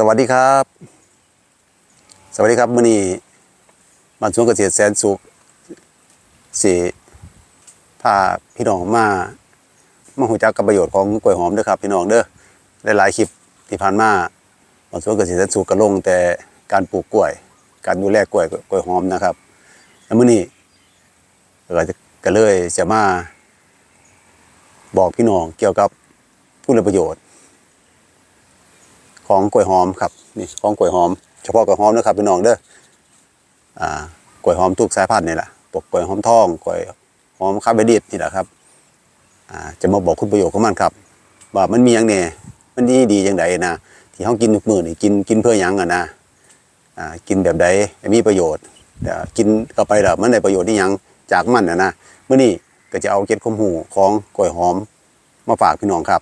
สวัสดีครับ สวัสดีครับมื่อนี้บ้านสวนเกษตรแสนสุขสีพาพี่น้องมามาหูจักกับประโยชน์ของกล้วยหอมเด้อครับ พี่น้องเด้อหลายๆคลิปที่ผ่านมาบ้านสวนเกษตรแสนสุขก็ลงแต่การปลูกกล้วย การดูแลกล้วยกล้วยหอมนะครับแล้วมื่อนี้ก็จะก็เลยจะมาบอกพี่น้องเกี่ยวกับผู้รับประโยชน์ ของกล้วยหอมครับนี่ของกล้วยหอม เฉพาะกล้วยหอมนะครับพี่น้องเด้ออ่ากล้วยหอมทุกสายพันธุ์นี่แหละปกกล้วยหอมทองกล้วยหอมคาเบดิดนี่แหละครับอ่าจะมาบอกคุณประโยชน์ของมันครับ ว่ามันมีอย่างแน่มันดีดีอย่างไรนะที่เขากินทุกมื้อนี่กินกินเพื่อหยังอะนะอ่ากินแบบใดมีประโยชน์กินเข้าไปแล้วมันได้ประโยชน์ที่ยังจากมันนะนะเมื่อนี้ก็จะเอาเก็ดข้อมหูของกล้วยหอมมาฝากพี่น้องครับ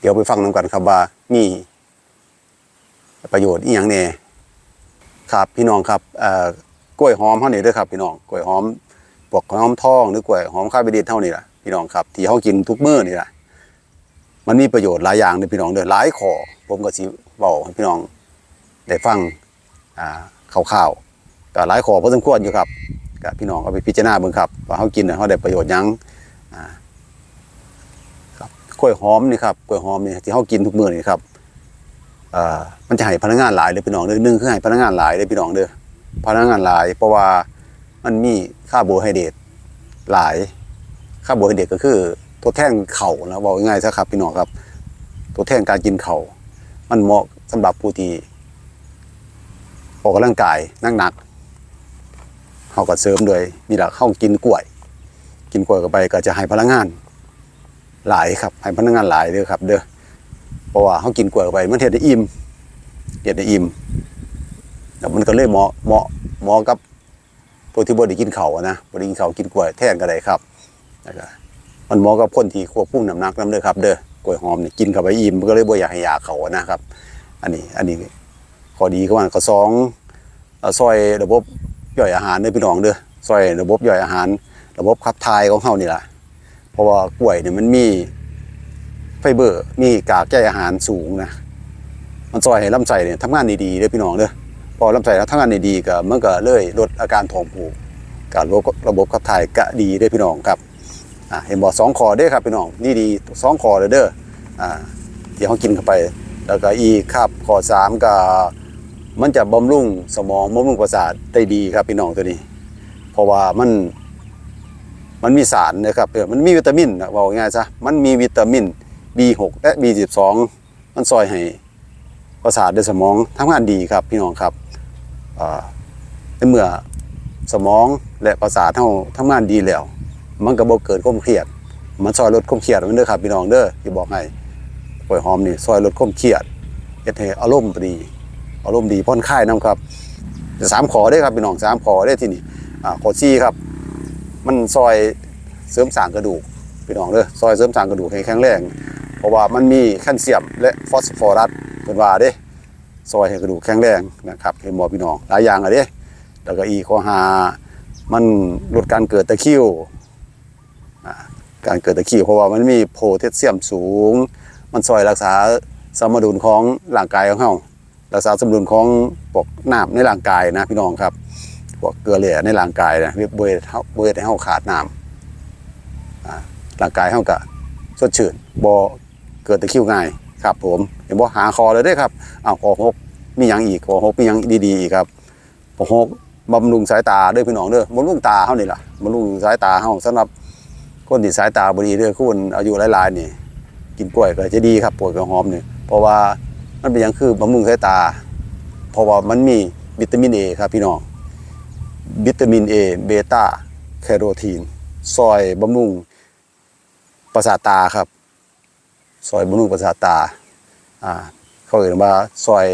เดี๋ยวไปฟังน้ำกันครับว่ามี ประโยชน์อีหยังแน่ครับพี่น้องครับเอ่อกล้วยหอมเท่านี้เด้อครับพี่น้องกล้วยหอมพวกหอมทองหรือกล้วยหอมข้าวเบดิดเท่านี้แหละพี่น้องครับที่เฮากินทุกมื้อนี่แหละมันมีประโยชน์หลายอย่างเด้อพี่น้องเด้อหลายข้อผมก็สิเว้าให้พี่น้องได้ฟังอ่าคร่าวๆก็หลายข้อพอสมควรอยู่ครับก็พี่น้องเอาไปพิจารณาเบิ่งครับว่าเฮากินเฮาได้ประโยชน์ยังอ่าครับกล้วยหอมนี่ครับกล้วยหอมนี่ที่เฮากินทุกมื้อนี่ครับ อ่อมันจะให้พนักงานหลายเลยพี่น้องเด้อหนึ่งคือให้พนักงานหลายเลยพี่น้องเด้อพนักงานหลาย เพราะว่ามันมีค่าโบไฮเดรตหลายค่าโบไฮเดรตก็คือตัวแท่งเข่านะบอกง่ายๆซะครับพี่น้องครับ ตัวแท่งการกินเข่ามันเหมาะสำหรับผู้ที่ออกกำลังกายนั่งหนักเขาก็เสริมด้วยนี่แหละเข้ากินกล้วย กินกล้วยเข้าไปก็จะให้พลังงาน หลายครับ ให้พนักงานหลายเด้อครับ เด้อ เพราะว่าเขากินกล้วยไปมันเฮ็ดให้อิ่มเฮ็ดให้อิ่มแล้วมันก็เลยเหมาะเหมาะเหมาะกับตัวที่บ่ได้กินเข้านะบ่ได้กินข้ากินกล้วยแทนก็ได้ครับแล้วก็มันเหมาะกับคนที่ควบคุมน้ำหนักนำเด้อครับ เด้อกล้วยหอมนี่กินเข้าไปอิ่มมันก็เลยบ่อยากให้ยาเขานะครับ อันนี้อันนี้ข้อดีของมันข้อสองเอ่อซอยระบบย่อยอาหารเด้อพี่น้องเด้อซอยระบบย่อยอาหาร ระบบขับถ่ายของเฮานี่ล่ะเพราะว่ากล้วยเนี่ยมันมี ไฟเบอร์ มีกากใยอาหารสูงนะ มันซอยให้ลำไส้เนี่ยทำงานดีๆเด้อพี่น้องเด้อพอลำไส้แล้วทำงานดีๆก็มันก็เลยลดอาการท้องผูกการระบบระบบขับถ่ายก็ดีเด้อพี่น้องครับอ่าเห็นบอกสองคอเด้อครับพี่น้องนี่ดีสองคอเลยเด้ออ่าที่เขากินเข้าไป แล้วก็อีครับข้อสามก็มันจะบำรุงสมองบำรุงประสาทได้ดีครับพี่น้องตัวนี้ เพราะว่ามันมันมีสารนะครับมันมีวิตามินนะบอกง่ายซะมันมีวิตามิน B6 และ B12 มันซอยให้ประสาทในสมองทำงานดีครับพี่น้องครับในเมื่อสมองและประสาทเฮาทำงานดีแล้ว มันก็บ่เกิดความเครียด มันซอยลดความเครียดมันเด้อครับพี่น้องเด้อที่บอกให้กล้วยหอมนี่ซอยลดความเครียดเฮ็ดให้อารมณ์ดีอารมณ์ดีผ่อนคลายนํครับสามขอเด้ครับพี่น้องสามขอเด้ที่นี่อ่าข้อ4ครับ มันซอยเสริมสร้างกระดูกพี่น้องเด้อซอยเสริมสร้างกระดูกให้แข็งแรง เพราะว่ามันมีแคลเซียมและฟอสฟอรัสเพิ่นว่าเด้ซอยให้กระดูกแข็งแรงนะครับเห็นบ่พี่น้องหลายอย่างอะเด้แล้วก็อีข้อหามันลดการเกิดตะคริวการเกิดตะคริวเพราะว่ามันมีโพแทสเซียมสูง มันซอยรักษาสมดุลของร่างกายของเฮารักษาสมดุลของพวกน้ำในร่างกายนะพี่น้องครับพวกเกลือแร่ในร่างกายนะเบ่ให้เฮาบ่ให้เฮาขาดน้ำร่างกายเฮาก็สดชื่นบ่ เกิดตะคริวง่ายครับ ผมเห็นบ่หาคอเลยเด้ครับอ้าวคอหกมีหยังอีกคอหกมีหยังดีๆอีกครับคอหกบำรุงสายตาด้อพี่น้องเด้อบำรุงตาเฮานี่ล่ะบำรุงสายตาเฮาสำหรับคนที่สายตาบ่ดีเด้อคนอายุหลายๆนี่ กินกล้วยก็จะดีครับกล้วยกับหอมนี่เพราะว่ามันเป็นหยังคือบำรุงสายตา เพราะว่ามันมีวิตามิน A ครับพี่น้องวิตามิน A เบต้าแคโรทีนซอยบำรุงประสาทตาครับ ซอยบำรุงประสาทตาอ่าเขาเรียกว่าซอย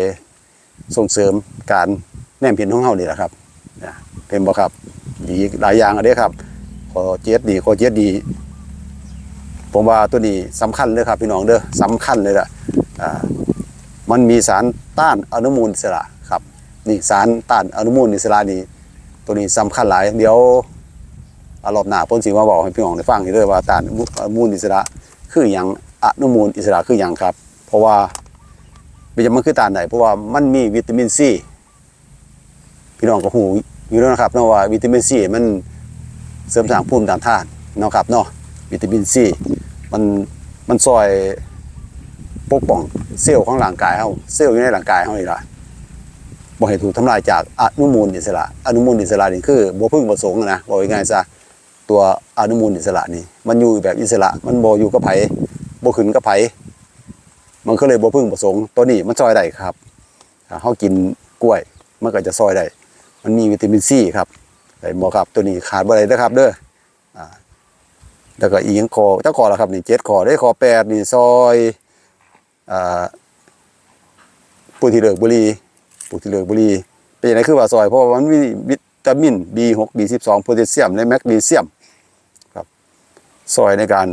ส่งเสริมการแนมเห็นของเฮานี่แหละครับเป็นบ่ครับดีหลายอย่างอะเด้ครับขอเจ็ดดีขอเจ็ดดี ผมว่าตัวนี้สำคัญเลยครับพี่น้องเด้อสำคัญเลยล่ะอ่ามันมีสารต้านอนุมูลอิสระครับนี่สารต้านอนุมูลอิสระนี่ตัวนี้สำคัญหลาย เดี๋ยวอารอบหน้าพ้นสิมาบอกให้พี่น้องได้ฟังให้ด้วยว่าต้านอนุมูลอิสระคืออย่าง อนุมูลอิสระคืออย่างครับ เพราะว่าเป็นจะมันคือตาไหนเพราะว่ามันมีวิตามินซีพี่น้องก็หูอยู่แล้วนะครับเนาะว่าวิตามินซีมันเสริมสร้างภูมิต้านทานเนาะครับเนาะวิตามินซีมันมันซอยปกป้องเซลล์ของร่างกายเฮาเซลล์อยู่ในร่างกายเฮานี่ละบ่ให้ถูกทำลายจากอนุมูลอิสระ อนุมูลอิสระนี่คือบ่พึงประสงค์นะบอกง่ายๆซะตัวอนุมูลอิสระนี่ มันอยู่แบบอิสระ มันบ่อยู่กับไผ บ่ขึ้นกับไผมันก็เลยบ่พึ่งประสงค์ตัวนี้มันซอยได้ครับถ้าเฮากินกล้วยมันก็จะซอยได้มันมีวิตามินซีครับไอ้หมอครับตัวนี้ขาดบ่ได้เด้อครับ เด้ออ่าแล้วก็อีกยังคอเจ้าคอแล้วครับนี่เจ็ดคอได้คอแปดนี่ซอยอ่าผู้ที่เลิกบุรี่ผู้ที่เลิกบุรีเป็นยังไงคือว่าซอยเพราะว่ามันมีวิตามิน B6 B12 โพแทสเซียมและแมกนีเซียมครับซอยในการ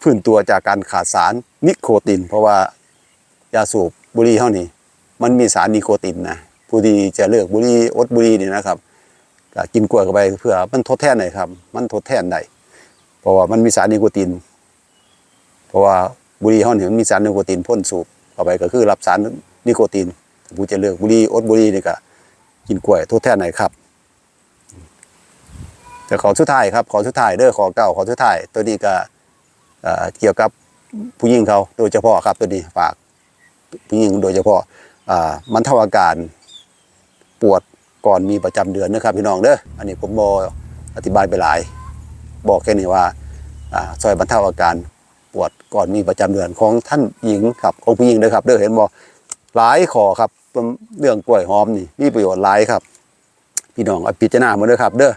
พื้นตัวจากการขาดสารนิโคติน เพราะว่ายาสูบบุหรี่เท่านี้ มันมีสารนิโคตินนะผู้ที่จะเลิกบุหรี่อดบุหรี่นี่นะครับก็กินกล้วยเข้าไปเพื่อมันทดแทนหน่อยครับ มันทดแทนได้เพราะว่ามันมีสารนิโคติน เพราะว่าบุหรี่เท่านี้มันมีสารนิโคตินพ่นสูบเข้าไปก็คือรับสารนิโคตินผู้จะเลิกบุหรี่อดบุหรี่นี่ก็กินกล้วยทดแทนหน่อยครับแต่ขอสุดท้ายครับขอสุดท้ายเด้อขอเก่าขอสุดท้ายตัวนี้ก็ เกี่ยวกับผู้หญิงเขาโดยเฉพาะครับตัวนี้ฝากผู้หญิงโดยเฉพาะมันเท่าอาการปวดก่อนมีประจำเดือนนะครับพี่น้องเด้ออันนี้ผมบออธิบายไปหลาย บอกแค่นี้ว่าซอยบรรเทาอาการปวดก่อนมีประจำเดือนของท่านหญิงครับของผู้หญิงเด้อครับเด้อเห็นบอหลายขอครับเรื่องกล้วยหอมนี่มีประโยชน์หลายครับ พี่น้องเอาพิจารณามาเด้อครับ เด้อ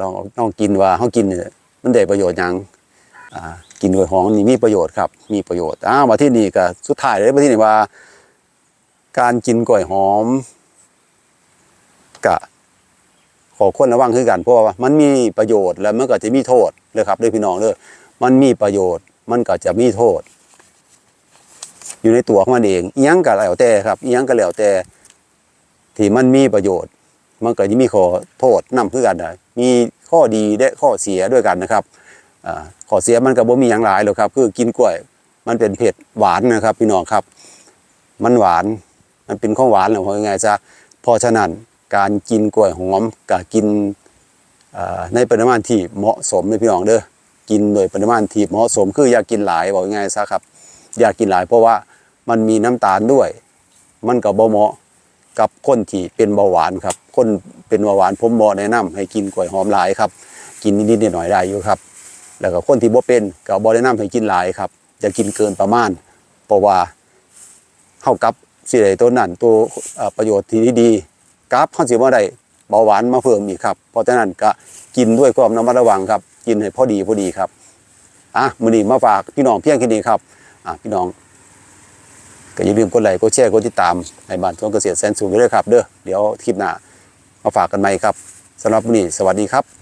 ลองลองกินว่าเฮากินเนี่ยมันได้ประโยชน์หยังอ่า กินกล้วยหอมนี่มีประโยชน์ครับ มีประโยชน์อ้าวมาที่นี่ก็สุดท้ายเลยมาที่นี่ว่า การกินกล้วยหอมกะขอคนระวังคือกันเพราะว่ามันมีประโยชน์แล้วมันก็จะมีโทษเลยครับเลยพี่น้องเลยมันมีประโยชน์ มันก็จะมีโทษ อยู่ในตัวของมันเองอิหยังก็แล้วแต่ครับอิหยังก็แล้วแต่ที่มันมีประโยชน์ มันก็จะมีข้อโทษนำคือกันได้มีข้อดีและข้อเสียด้วยกันนะครับ ข้อเสียมันก็บ่มีอย่างหลายหรอกครับ คือกินกล้วย มันเป็นเผ็ดหวานนะครับ พี่น้องครับ มันหวานมันเป็นของหวานหรือว่ายังไงซะเพราะฉะนั้นการกินกล้วยหอมกับกินในปริมาณที่เหมาะสมเลยพี่น้องเด้อกินโดยปริมาณที่เหมาะสมคืออย่ากินหลายบอกยังไงซะครับ อย่ากินหลายเพราะว่ามันมีน้ำตาลด้วย มันก็บ่เหมาะกับคนที่เป็นเบาหวานครับ คนเป็นเบาหวานผมบ่แนะนำให้กินกล้วยหอมหลายครับ กินนิดๆหน่อยๆได้อยู่ครับ แล้วก็คนที่บ่เป็นก็บ่แนะนำให้กินหลายครับอย่ากินเกินประมาณ เพราะว่าเฮากับสิได้ตัวนั้นตัวประโยชน์ที่ดีกับเฮาสิบ่ได้เบาหวานมาเพิ่มอีกครับเพราะฉะนั้นก็กินด้วยความระมัดระวังครับ กินให้พอดีพอดีครับอะมื้อนี้มาฝากพี่น้องเพียงแค่นี้ครับอะพี่น้องก็อย่าลืมกดไลค์กดแชร์กดติดตามในบ้านสวนเกษตรแสนสูงด้วยครับ เด้อเดี๋ยวคลิปหน้ามาฝากกันใหม่ครับสำหรับมื้อนี้สวัสดีครับ